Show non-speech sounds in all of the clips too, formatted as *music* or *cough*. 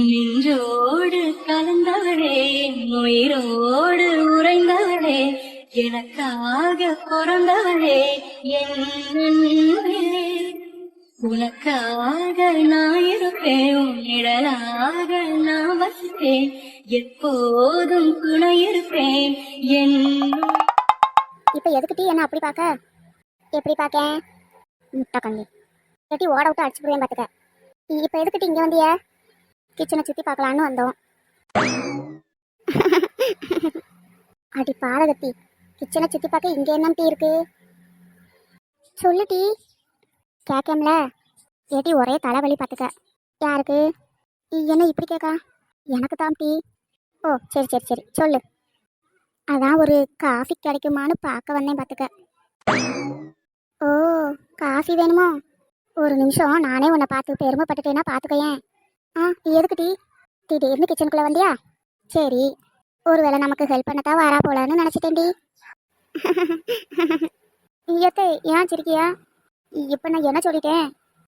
நின்றோடு கலந்தவளே உயிரோடு உறைந்தவளே எனக்காக பிறந்தவளே என் உனக்காக நான் இருப்பேன் உன் நான் வசிப்பேன் எப்போதும் துணை இருப்பேன் என் இப்ப எதுக்கிட்டி என்ன அப்படி பார்க்க எப்படி பார்க்க முட்டை கண்டி எட்டி ஓட விட்டு அடிச்சு போய் பார்த்துக்க இப்ப எதுக்கிட்டி இங்க வந்தியா? கிச்சனை சுற்றி பார்க்கலான்னு வந்தோம். *laughs* அடி பாரதத்தி கிச்சனை சுற்றி பார்க்க இங்கே என்ன டீ இருக்கு? சொல்லு டீ. கேட்கம்ல ஏட்டி ஒரே தலைவலி பார்த்துக்க. யாருக்கு? என்ன இப்படி கேட்கா எனக்கு தான் டீ. ஓ சரி சரி சரி சொல்லு. அதான் ஒரு காஃபி கிடைக்குமான்னு பார்க்க வந்தேன் பார்த்துக்க. ஓ காஃபி வேணுமோ? ஒரு நிமிஷம் நானே உன்னை பார்த்து பெருமைப்பட்டுட்டேன்னா பார்த்துக்கையேன் ஆ எதுக்கு டீ? திடீர்னு கிச்சனுக்குள்ளே வந்தியா? சரி ஒருவேளை நமக்கு ஹெல்ப் பண்ணத்தான் வரா போலான்னு நினச்சிட்டேன் டி. *laughs* ஐயத்தை ஏன் சிரிக்கியா? இப்போ நான் என்ன சொல்லிட்டேன்?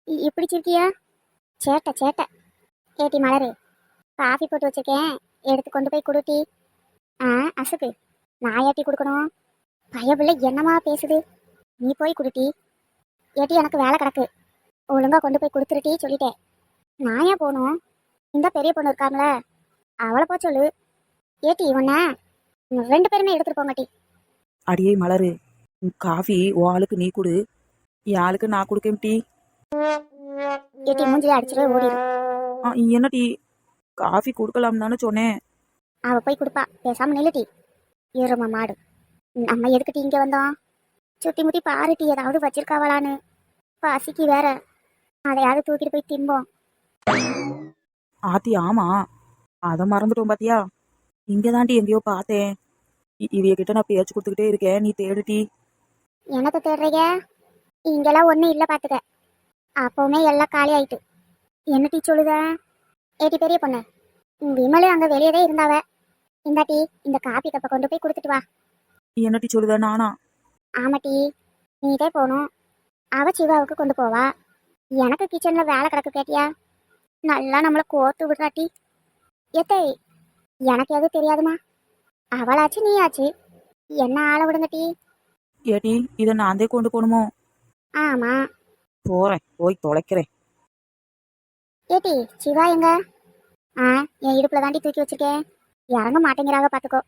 இப்படி சிரிக்கியா? சேட்டை சேட்டை. ஏட்டி மலரு காஃபி போட்டு வச்சிருக்கேன். எடுத்து கொண்டு போய் கொடு ஆ அசுக்கு நான் ஏட்டி கொடுக்கணும்? பயபுள்ள என்னமா பேசுது? நீ போய் கொடுட்டி ஏட்டி எனக்கு வேலை கிடக்கு. ஒழுங்கா கொண்டு போய் கொடுத்துருட்டி சொல்லிட்டேன். நான் ஏன் போகணும்? இந்த பெரிய பொண்ணு இருக்காங்கள அவளை போ சொல்லு. ஏட்டி உன்ன ரெண்டு பேருமே எடுத்துட்டு போங்க டி அடியே மலரு. காஃபி உன் ஆளுக்கு நீ கொடு. என் ஆளுக்கு நான் கொடுக்கேன் டீ. ஏட்டி மூஞ்சில அடிச்சிட்டு ஓடிடு ஆ என்ன டீ காஃபி கொடுக்கலாம் தானே சொன்னேன். அவ போய் கொடுப்பா. பேசாம நில்லுட்டி ஏறுமா மாடு. நம்ம எதுக்கிட்டி இங்க வந்தோம்? சுத்தி முத்தி பாருட்டி ஏதாவது வச்சிருக்காவளான்னு. பசிக்கு வேற. அதையாவது தூக்கிட்டு போய் திம்போம். ஆத்தி ஆமா. அதை மறந்துட்டோம் பாத்தியா? இங்கே தாண்டி எங்கேயோ பார்த்தேன். இவிய கிட்ட நான் பேச்சு கொடுத்துக்கிட்டே இருக்கேன். நீ தேடு டீ என்னத்தை தேடுறீங்க? இங்கெல்லாம் ஒன்றும் இல்லை பார்த்துக்க அப்போவுமே எல்லாம் காலி ஆயிட்டு. என்ன டீ சொல்லுத? ஏட்டி பெரிய பொண்ணு விமலு அங்கே வெளியே தான் இருந்தாவ. இந்த டீ இந்த காப்பி கப்பை கொண்டு போய் கொடுத்துட்டு வா. என்ன டீ சொல்லுத? நானா? ஆமா டீ நீதே போகணும். அவ சிவாவுக்கு கொண்டு போவா. எனக்கு கிச்சனில் வேலை கிடக்கு கேட்டியா? நல்லா நம்மளை கோர்த்து விடுறா டீ எத்தை எனக்கு எதுவும் தெரியாதுமா? அவளாச்சு நீயாச்சு. என்ன ஆள விடுங்க டீ ஏட்டி இதை நான் தான் கொண்டு போகணுமோ? ஆமா. போறேன் போய் தொலைக்கிறேன். ஏட்டி சிவா எங்க? ஆ என் இடுப்புல தாண்டி தூக்கி வச்சிருக்கேன். இறங்க மாட்டேங்கிறாங்க பாத்துக்கோ.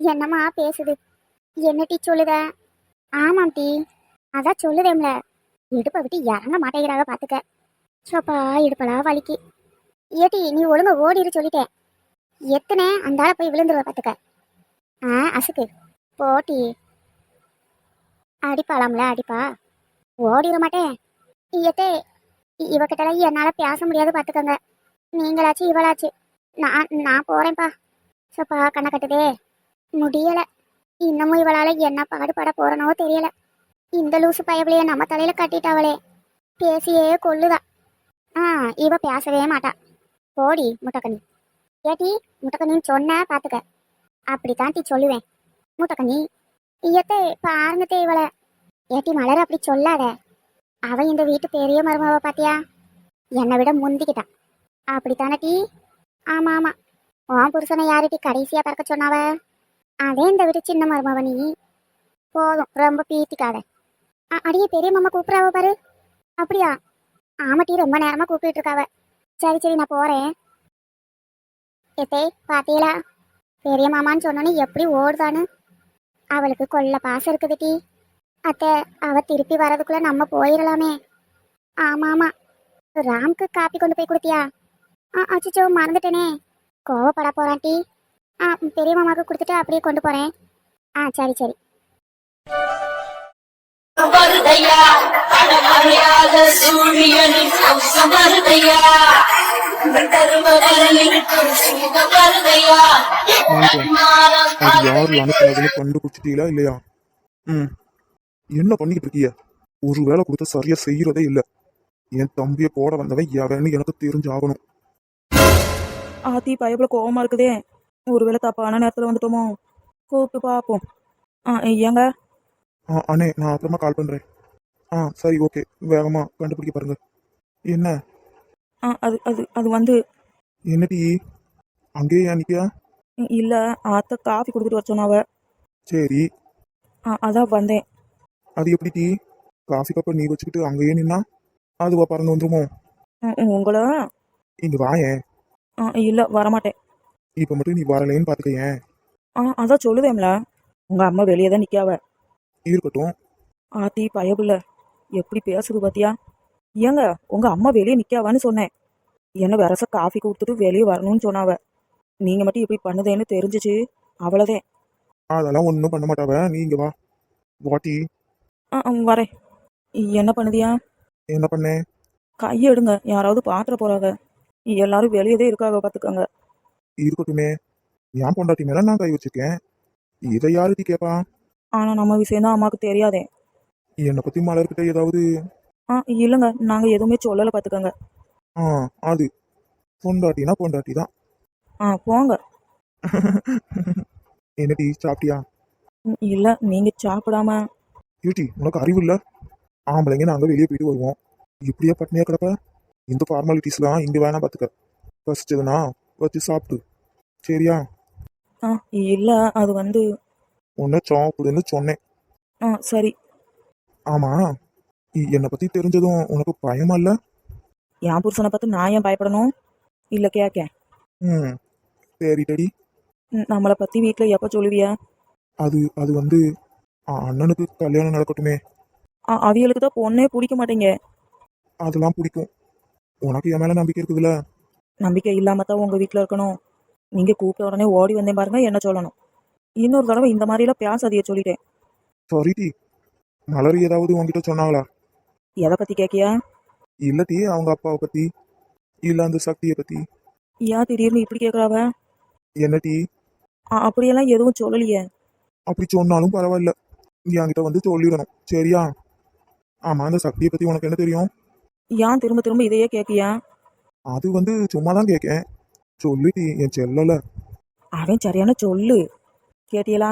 என்னம்மா பேசுது? என்ன டீ சொல்லுத? ஆமாம் டீ. அதான் சொல்லுதேம்ல. இடுப்பை விட்டு இறங்க மாட்டேங்கிறாக பாத்துக்க. சோப்பா இடுப்பெல்லாம் வலிக்கு. ஏட்டி நீ ஒழுங்க ஓடிரு சொல்லிட்டேன். எத்தனை அந்த ஆளை போய் விழுந்துருவ பாத்துக்க. ஆ அசுக்கு. போட்டி. அடிப்பாளாம்ல அடிப்பா. ஓடிட மாட்டேன். எத்தே இவகிட்டலாம் என்னால் பேச முடியாது பார்த்துக்கோங்க நீங்களாச்சு இவளாச்சு. நான் நான் போகிறேன்ப்பா சோப்பா கண்ணை கட்டுதே. முடியலை. இன்னமும் இவளால் என்ன பாடுபட போகிறனோ தெரியல. இந்த லூசு பயவிலையே நம்ம தலையில கட்டிட்டாவளே. பேசியே கொல்லுதா. ஆ இவ பேசவே மாட்டா. போடி முட்டைக்கண்ணி ஏட்டி முட்டக்கனின்னு சொன்ன பாத்துக்க. அப்படித்தான் தாண்டி சொல்லுவேன். முட்டைக்கண்ணி ஐயத்தே பாருங்கத்தே இவளை. ஏட்டி மலர் அப்படி சொல்லாத. அவ இந்த வீட்டு பெரிய மருமவ பாத்தியா? என்னை விட முந்திக்கிட்டான் அப்படித்தானே டீ? ஆமா ஆமா. உன் புருஷனை யாரு டீ கடைசியா பறக்க சொன்னாவ? அதே இந்த வீட்டு சின்ன மருமவ நீ. போதும் ரொம்ப பீத்திக்காத. அடியே பெரிய மாமா கூப்பிடாவ பாரு. அப்படியா? ஆமா டீ ரொம்ப நேரமா கூப்பிட்டு இருக்காவ சரி சரி நான் போறேன். எத்தே பாத்தீங்களா? பெரிய மாமான்னு சொன்னோன்னே எப்படி ஓடுதான்னு. அவளுக்கு கொள்ள பாசம் இருக்குது டீ அத்தை அவள் திருப்பி வரதுக்குள்ள நம்ம போயிடலாமே ஆமா ஆமா. ராம்க்கு காப்பி கொண்டு போய் கொடுத்தியா? ஆ அச்சோ மறந்துட்டேனே. கோவப்பட போறான் டி ஆ பெரிய மாமாவுக்கு கொடுத்துட்டு அப்படியே கொண்டு போறேன். ஆ சரி சரி. வருதையா? அடமறையாத சூழியனின் அம்சம் வருதையா? தருமபுரியில் சுகம் வருதையா? அது யாரு அனுப்புனதுன்னு கண்டுபிடிச்சிட்டீங்களா இல்லையா? ம். என்ன பண்ணிக்கிட்டு இருக்கீங்க? ஒரு வேலை கொடுத்தா சரியா செய்யறதே இல்ல. என் தம்பியை போட வந்தவன் எவன்னு எனக்கு தெரிஞ்சாகணும். ஆத்தி பயப்புல கோவமா இருக்குதே. ஒருவேளை தப்பான நேரத்தில் வந்துட்டோமோ? கூப்பிட்டு பார்ப்போம். ஆ ஏங்க? ஆ அண்ணே நான் அப்புறமா கால் பண்றேன். ஆ சரி ஓகே வேகமா கண்டுபிடிக்க பாருங்க. என்ன? ஆ அது அது அது வந்து என்ன டீ? அங்கேயே ஏன் நிற்கியா இல்லை ஆத்த காஃபி கொடுத்துட்டு வர சொன்னாவ. சரி. ஆ அதான் வந்தேன். அது எப்படி டீ? காஃபி கப்பை நீ வச்சுக்கிட்டு அங்கேயே நின்னா அதுவா பறந்து வந்துருமோ? ம், ம், உங்களை? இங்க வாயேன் ஆ இல்லை வரமாட்டேன். இப்போ மட்டும் நீ வரலேன்னு பார்த்துக்கயேன் ஆ அதான் சொல்லுதேம்ல. உங்கள் அம்மா வெளியே தான் நிற்காவ இருக்கட்டும். ஆத்தி பயபுள்ள எப்படி பேசுது பாத்தியா? ஏங்க உங்க அம்மா வெளியே நிக்காவான்னு சொன்னேன். என்ன வரச காஃபி கொடுத்துட்டு வெளியே வரணும்னு சொன்னாவ. நீங்க மட்டும் இப்படி பண்ணுதேன்னு தெரிஞ்சிச்சு. அவ்வளோதேன் அதெல்லாம் ஒன்றும் பண்ண மாட்டாவ. நீ இங்க வா. வாட்டி. ஆ வரேன். என்ன பண்ணுதியா? என்ன பண்ணேன் கையை எடுங்க. யாராவது பாத்திர போறாங்க எல்லாரும் வெளியதே இருக்காக பார்த்துக்கோங்க இருக்கட்டுமே. என் பொண்டாட்டி மேல நான் கை வச்சிருக்கேன். இதை யாரு டீ கேப்பா? ஆனால் நம்ம விஷயம் தான் அம்மாவுக்கு தெரியாதே. என்னை பத்தி மலர்கிட்ட ஏதாவது? ஆ இல்லைங்க. நாங்கள் எதுவுமே சொல்லலை பார்த்துக்கோங்க ஆ அது. பொண்டாட்டினா பொண்டாட்டி தான் ஆ போங்க. *laughs* என்ன டீ சாப்பிட்டியா? இல்லை. நீங்கள் சாப்பிடாம. ஏட்டி உனக்கு அறிவு இல்ல? ஆம்பளைங்க நாங்க வெளியே போயிட்டு வருவோம். இப்படியே பட்னியா கிடப்ப? இந்த ஃபார்மாலிட்டிஸ்லாம் இங்க வேணாம் பாத்துக்க. பசிச்சதுன்னா வச்சு சாப்பிட்டு சரியா? ஆ இல்லை. அது வந்து உன்னை சாப்பிடுன்னு சொன்னேன். ஆ சரி. ஆமா. என்னை பத்தி தெரிஞ்சதும் உனக்கு பயமா இல்ல? என் புருஷனை பார்த்து நான் ஏன் பயப்படணும்? இல்லை கேட்க ம். சரி டடி. நம்மளை பற்றி வீட்டில் எப்போ சொல்லுவியா? அது அது வந்து அண்ணனுக்கு கல்யாணம் நடக்கட்டுமே. அ- அவிகளுக்கு தான் பொண்ணே பிடிக்க மாட்டேங்க. அதெல்லாம் பிடிக்கும். உனக்கு என் மேல நம்பிக்கை இருக்குதுல்ல? நம்பிக்கை இல்லாம தான் உங்கள் வீட்டில் இருக்கணும். நீங்கள் கூப்பிட்ட உடனே ஓடி வந்தேன் பாருங்க என்ன சொல்லணும். இன்னொரு தடவை இந்த மாதிரிலாம் பேசாதிய சொல்லிட்டேன். Sorry D. மலர் ஏதாவது உன்கிட்ட சொன்னாங்களா? எதை பற்றி கேட்கியா இல்ல டி அவங்க அப்பாவை பத்தி. இல்ல அந்த சக்தியை பத்தி. ஏன் திடீர்னு இப்படி கேட்குறாவ என்ன டி? அப்படியெல்லாம் எதுவும் சொல்லலையே. அப்படி சொன்னாலும் பரவாயில்ல. நீ என்கிட்ட வந்து சொல்லிடணும். சரியா? ஆமா அந்த சக்தியை பத்தி உனக்கு என்ன தெரியும்? ஏன் திரும்ப திரும்ப இதையே கேட்கியா அது வந்து சும்மா தான் கேட்கேன் சொல்லிட்டி என் செல்லல. அவன் சரியான சொல்லு. கேட்டியலா?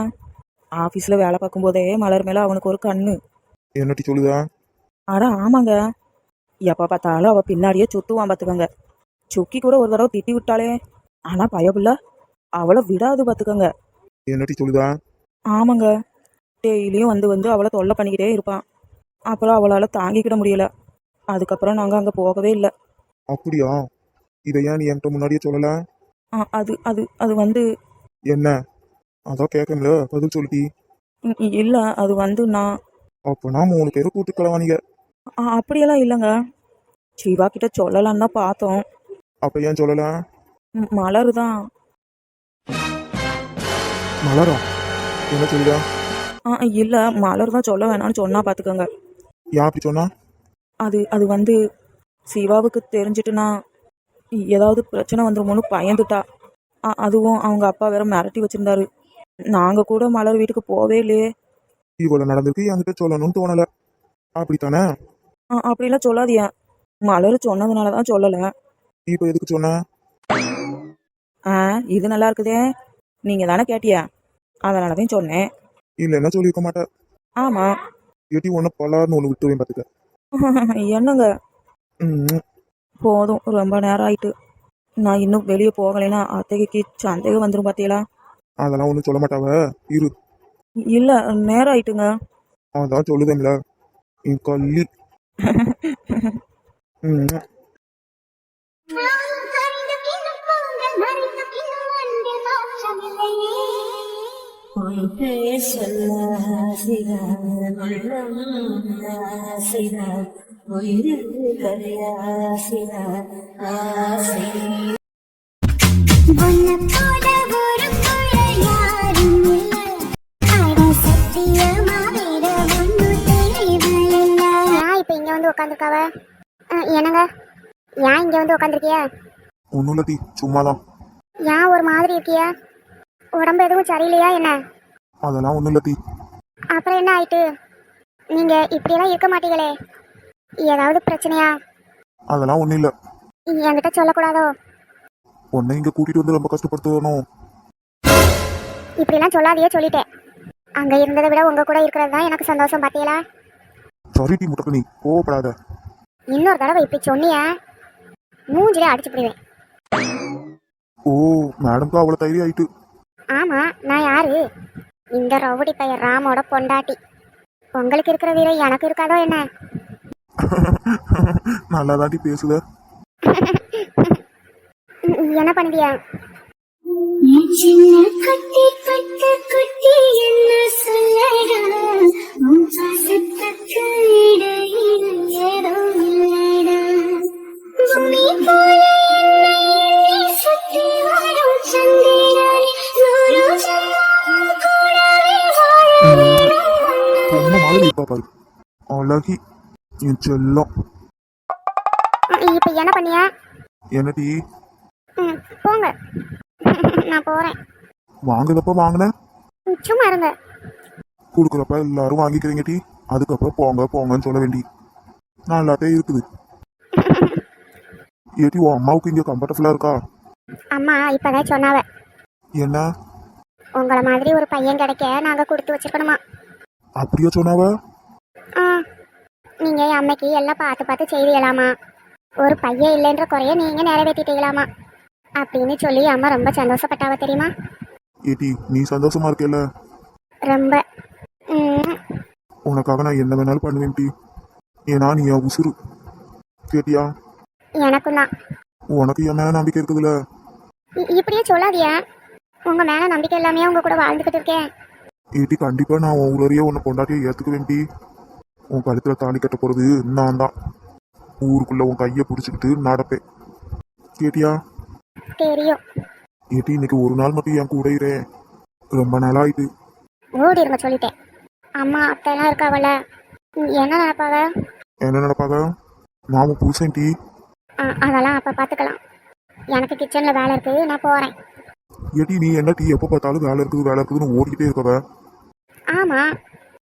ஆஃபீஸில் வேலை பார்க்கும்போதே மலர் மேலே அவனுக்கு ஒரு கண்ணு. என்னட்டி சொல்லுதா? அட ஆமாங்க. எப்போ பார்த்தாலும் அவள் பின்னாடியே சுத்துவான் பார்த்துக்கோங்க. சுக்கி கூட ஒரு தடவை திட்டி விட்டாளே. ஆனால் பயபுள்ள அவளை விடாது பார்த்துக்கோங்க. என்னட்டி சொல்லுதா? ஆமாங்க. டெய்லியும் வந்து வந்து அவளை தொல்லை பண்ணிக்கிட்டே இருப்பான். அப்புறம் அவளால் தாங்கிக்கிட முடியல. அதுக்கப்புறம் நாங்கள் அங்கே போகவே இல்லை. அப்படியா? இதை ஏன் நீ என்கிட்ட முன்னாடியே சொல்லல? அது அது அது வந்து என்ன? அதான் கேட்கல பதில் சொல்லிட்டி இல்லை அது வந்து நான் அப்பனா மூணு பேரும் கூட்டு அ, அப்படியெல்லாம் இல்லைங்க. சிவா கிட்ட சொல்லலான்னு தான் பார்த்தோம் அப்ப ஏன் சொல்லல? ம், மலர் தான் மலரா? என்ன சொல்லுதா ஆ இல்லை மலர் தான் சொல்ல வேணாம்னு சொன்னா பார்த்துக்கோங்க ஏன் அப்படி சொன்னா? அது அது வந்து சிவாவுக்கு தெரிஞ்சிட்டுனா ஏதாவது பிரச்சனை வந்துருமோன்னு பயந்துட்டா. அ- அதுவும் அவங்க அப்பா வேற மிரட்டி வச்சிருந்தாரு. நாங்கள் கூட மலர் வீட்டுக்கு போவே இல்லையே. இவ்வளவு நடந்திருக்கு என்கிட்ட சொல்லணும்னு தோணல. அப்படித்தானே? ஆ, அப்படிலாம் சொல்லாதியா. மலர் சொன்னதுனால தான் சொல்லலை. இப்ப எதுக்கு சொன்ன? ஆ இது நல்லா இருக்குதே. நீங்கள் தானே கேட்டியா? அதனால தான் சொன்னேன் இல்லைன்னா சொல்லியிருக்க மாட்டேன் ஆமாம் எட்டி ஒன்று பலார்னு ஒன்று விட்டுவேன் பார்த்துக்க *laughs* என்னங்க? போதும் ரொம்ப நேரம் ஆயிட்டு. நான் இன்னும் வெளியே போகலைன்னா அத்தைக்கு சந்தேகம் வந்துடும் பார்த்தீங்களா அதெல்லாம் ஒன்றும் சொல்ல மாட்டாவ. இரு. இல்லை நேரம் ஆயிட்டுங்க. அதான் சொல்லுதேன்ல. என் கள்ளி *laughs* ம். என்னங்க? ஏன் இங்க வந்து உட்காந்துருக்கிய ஒன்றும் இல்லை டி சும்மா தான் ஏன் ஒரு மாதிரி இருக்கிய? உடம்பு எதுவும் சரியில்லையா என்ன? அதெல்லாம் ஒன்றும் இல்லை டி அப்புறம் என்ன ஆயிட்டு? நீங்க இப்படியெல்லாம் இருக்க மாட்டீங்களே. ஏதாவது பிரச்சனையா? அதெல்லாம் ஒன்றும் இல்லை என்கிட்ட சொல்லக்கூடாதோ? உன்னை இங்கே கூட்டிகிட்டு வந்து ரொம்ப கஷ்டப்படுத்தணும். இப்படிலாம் சொல்லாதையே சொல்லிட்டேன். அங்க இருந்ததை விட உங்க கூட இருக்கிறது தான் எனக்கு சந்தோஷம் பாத்தீங்களா? சாரி டி முட்டக்கு நீ கோவப்படாத. இன்னொரு தடவை இப்படி சொன்னிய? மூஞ்சிலே அடிச்சு போடுவேன். ஓ மேடம்க்கு அவ்வளோ தைரியம் ஆயிட்டு ஆமா நான் யாரு? இந்த ரவுடி பையன் ராமோட பொண்டாட்டி. உங்களுக்கு இருக்கிற வீரம் எனக்கு இருக்காதோ என்ன? *laughs* நல்லா தாண்டி பேசுத *laughs* என்ன பண்ணுதியா சின்ன குட்டி பட்டு குட்டி என்ன சொல்லடா உன் பாசத்துக்கு இடையில் ஏதோ இல்லடா. பூமி போல என்னை எண்ணி சுற்றி வரும் சந்திரனே நூறு ஜன்மமும் கூடவே வாழ வேண்டும் பொண்ணு மாதிரி இருப்பா பாரு. அழகி என் செல்லம். இப்ப என்ன பண்ணியா? என்னடி போங்க. நான் போறேன். வாங்குறப்ப வாங்கினேன் ம், சும்மா இருங்க. கொடுக்குறப்ப எல்லாரும் வாங்கிக்கிறீங்க டி. அதுக்கப்புறம் போங்க போங்கன்னு சொல்ல வேண்டி. நல்லாத்தே இருக்குது. *laughs* ஏடி உன் அம்மாவுக்கு இங்கே கம்ஃபர்டபுளாக இருக்கா? அம்மா இப்பதான் சொன்னாவ. என்ன? உங்களை மாதிரி ஒரு பையன் கிடைக்க நாங்க கொடுத்து வச்சிருக்கணுமா? அப்படியா சொன்னாவ? நீங்க என் அம்மைக்கு எல்லாம் பார்த்து பார்த்து செய்வீங்களாமா ஒரு பையன் இல்லைன்ற குறைய நீங்க நிறைவேற்றிட்டீங்களாமா அப்படின்னு சொல்லி அம்மா ரொம்ப சந்தோஷப்பட்டாவ தெரியுமா? ஏடி நீ சந்தோஷமா இருக்கேல்ல? ரொம்ப. உனக்காக நான் என்ன வேணாலும் பண்ணுவேன் டி. ஏன்னா நீ என் உசுரு கேட்டியா? எனக்கும் தான். உனக்கு என் மேல நம்பிக்கை இருக்குதுல்ல? இப்படியே சொல்லாதியா? உங்க மேல நம்பிக்கை இல்லாமையே உங்க கூட வாழ்ந்துகிட்டு இருக்கேன். ஏடி கண்டிப்பா நான் உன் ஊரறிய உன்னை பொண்டாட்டியை ஏத்துக்குவேன் டி. உன் கழுத்துல தாலி கட்ட போறது நான் தான். ஊருக்குள்ள உன் கையை பிடிச்சிக்கிட்டு நடப்பேன். கேட்டியா? தெரியும். ஏடி இன்னைக்கு ஒரு நாள் மட்டும் என் கூட இரேன் ரொம்ப நாளாயிட்டு. ஓடி இருங்க சொல்லிட்டேன். அம்மா அத்தைலாம் இருக்காவல ம், என்ன நினைப்பாவ என்ன நடப்பாக நான் உன் புருஷன் டி. அதெல்லாம் அப்ப பாத்துக்கலாம். எனக்கு கிச்சன்ல வேலை இருக்கு நான் போறேன். ஏடி நீ என்ன டீ? எப்போ பார்த்தாலும் வேலை இருக்குது வேலை இருக்குதுன்னு ஓடிக்கிட்டே இருக்கவ. ஆமா.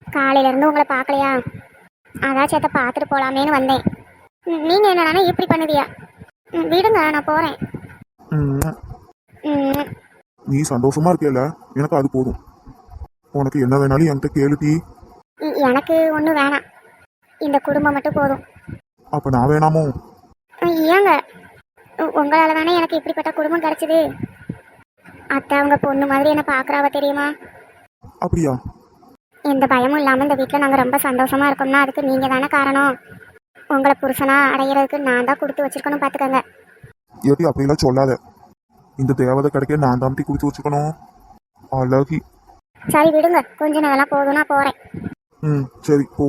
காலையில இருந்து உங்களை பார்க்கலையா? அதான் சேத்த பார்த்துட்டு போலாமேன்னு வந்தேன். நீங்க என்னன்னா இப்படி பண்ணுவியா? விடுங்க நான் போறேன். நீ சந்தோஷமா இருக்கேல எனக்கு அது போதும். உனக்கு என்ன வேணாலும் என்கிட்ட கேளு டீ. இ- எனக்கு ஒன்றும் வேணாம். இந்த குடும்பம் மட்டும் போதும். அப்ப நான் வேணாமோ? ஏங்க உங்களால தானே எனக்கு இப்படிப்பட்ட குடும்பம் கிடைச்சது? அத்தை அவங்க பொண்ணு மாதிரி என்ன பார்க்குறாவ தெரியுமா? அப்படியா? எந்த பயமும் இல்லாமல் இந்த வீட்டில் நாங்கள் ரொம்ப சந்தோஷமா இருக்கோம்னா அதுக்கு நீங்கள் தானே காரணம். உங்களை புருஷனா அடையிறதுக்கு நான் தான் கொடுத்து வச்சிருக்கணும் பார்த்துக்கோங்க ஏடி அப்படியெல்லாம் சொல்லாத. இந்த தேவதை கிடைக்க நான் தான் டீ குடிச்சு வச்சுக்கணும். அழகி. சரி விடுங்க. கொஞ்ச நேரம் போதும் நான் போகிறேன் ம் சரி போ.